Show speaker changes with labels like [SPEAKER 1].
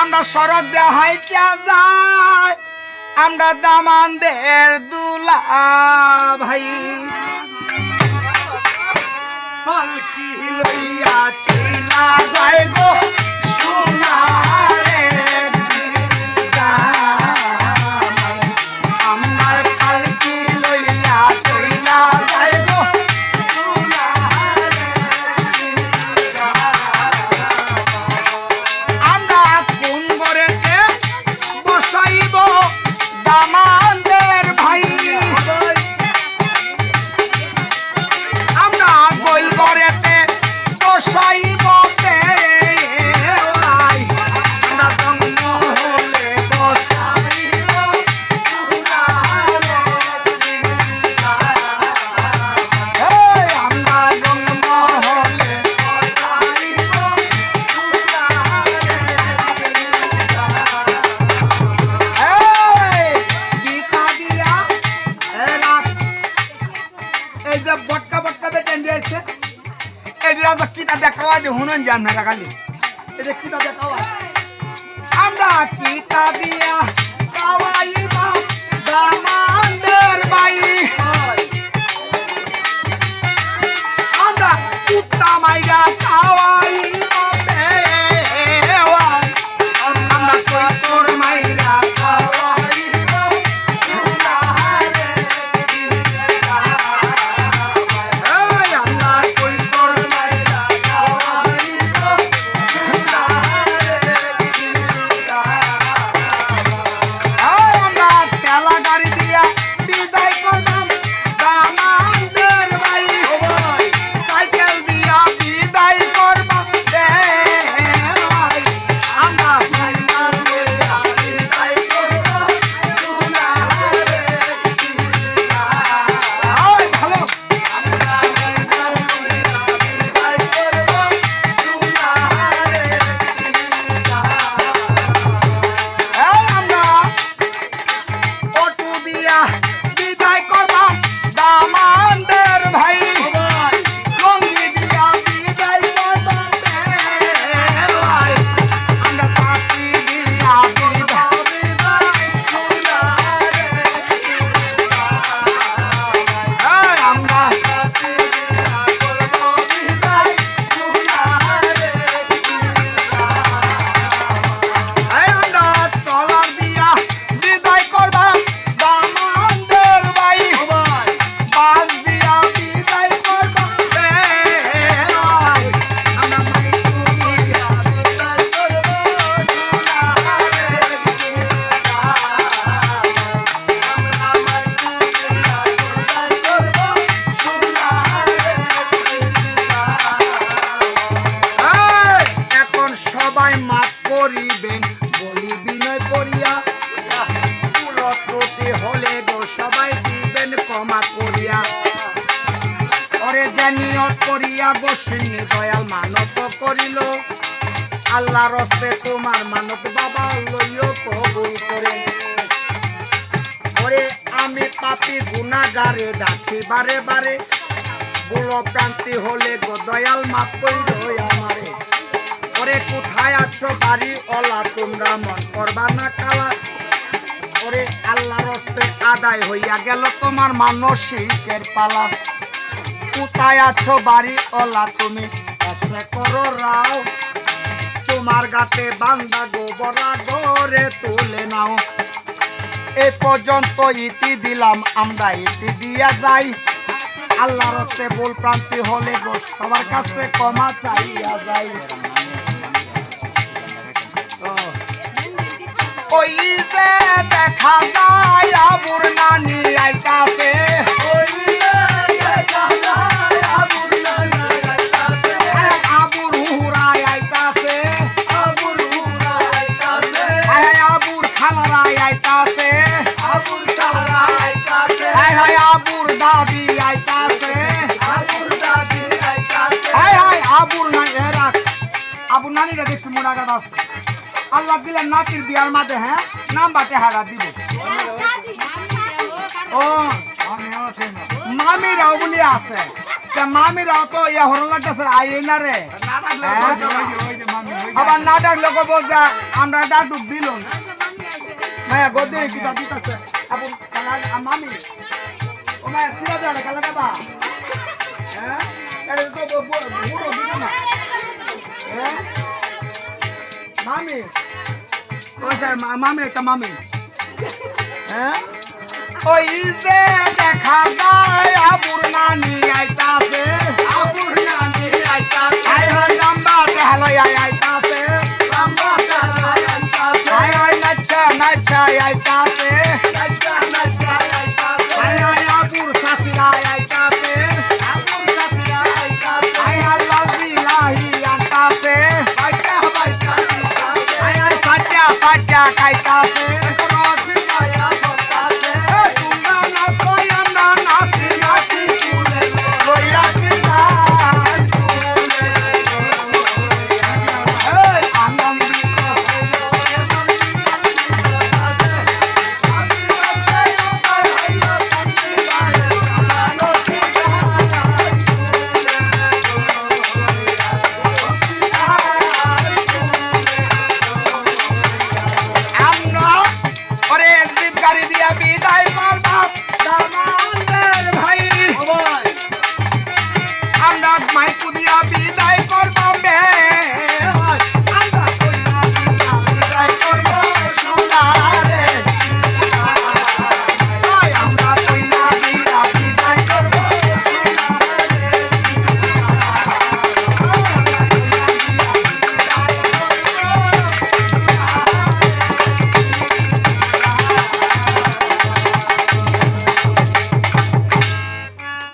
[SPEAKER 1] আমরা সড়ক দেওয়া কে যায়? আমরা দামানদের দুলা ভাই। পালকি যায়। এই যে বটকা বটকা বেটেন দিয়েছে। এটা তো কিতা দেখাওয়া যে হুনন যান না খালি। এটা কিতা দেখাওয়া আমরা করিবেন, বলি বিনয় করিয়া। কুলত্রুটি হলে গো সবাই দিবেন ক্ষমা করিয়া। ওরে জানিয়ত করিয়া বসিনি, দয়াল মানত করিল। আল্লাহ রস্তে তোমার মানত বাবা লইও কবুল করে। ওরে আমি পাপি গুনাগারে ডাকি বারে বারে। প্রান্তি হলে গো দয়াল মাপ আমারে ওরে কোথায় আছো? বাড়ি অলা তোমরা মন করবা না কালা। ওরে আল্লাহ রস্তে আদায় হইয়া গেল তোমার মানসিকের পালা। কোথায় আছো? বাড়ি অলা তুমি করো, রাও। তোমার গাতে বান্দা গোবরা গড়ে তুলে নাও। এ পর্যন্ত ইতি দিলাম, আমরা ইতি দিয়া যাই। আল্লাহ রস্তে বল প্রান্তি হলে গো সবার কাছে ক্ষমা চাইয়া যাই। ওই যে দেখা যায় আবুর নানি আইতাছে। আবুর হুরাই আইতাছে। হায়, আবুর খালারাই আইতাছে। হায় হায়, আবুর দাদি আইতাছে। হায় হায়, আবুর না আবুর নানি রে দেখছি মোড়া গাছ আল্লাহ দিলে নাতির বিয়ার মাঝে হ্যাঁ? নাম বাটে হারা দিব। ও মামিরাও বলি আছে। তা মামিরাও তো ইয়া হরণ লাগতেছে, আইয়ে না রে। হ্যাঁ? আবার না ডাকলে কব যে আমরা ডাকুক দিল হ্যাঁ গদে কি দাদি আছে আপু কালা আ- মামি। ও মা সিরা দাঁড়া কালা দাদা। হ্যাঁ? এটা তো ব- ব- বুড়ো বুড়ো না হ্যাঁ? মামি। ওই যে মামি একটা মামি? হ্যাঁ? ওই যে দেখা যায়, আবুর নানি আইতাছে। আবুর নানি আইতাছে। আই হাই লম্বা হ্যালো আই আইতাছে। আইতাছে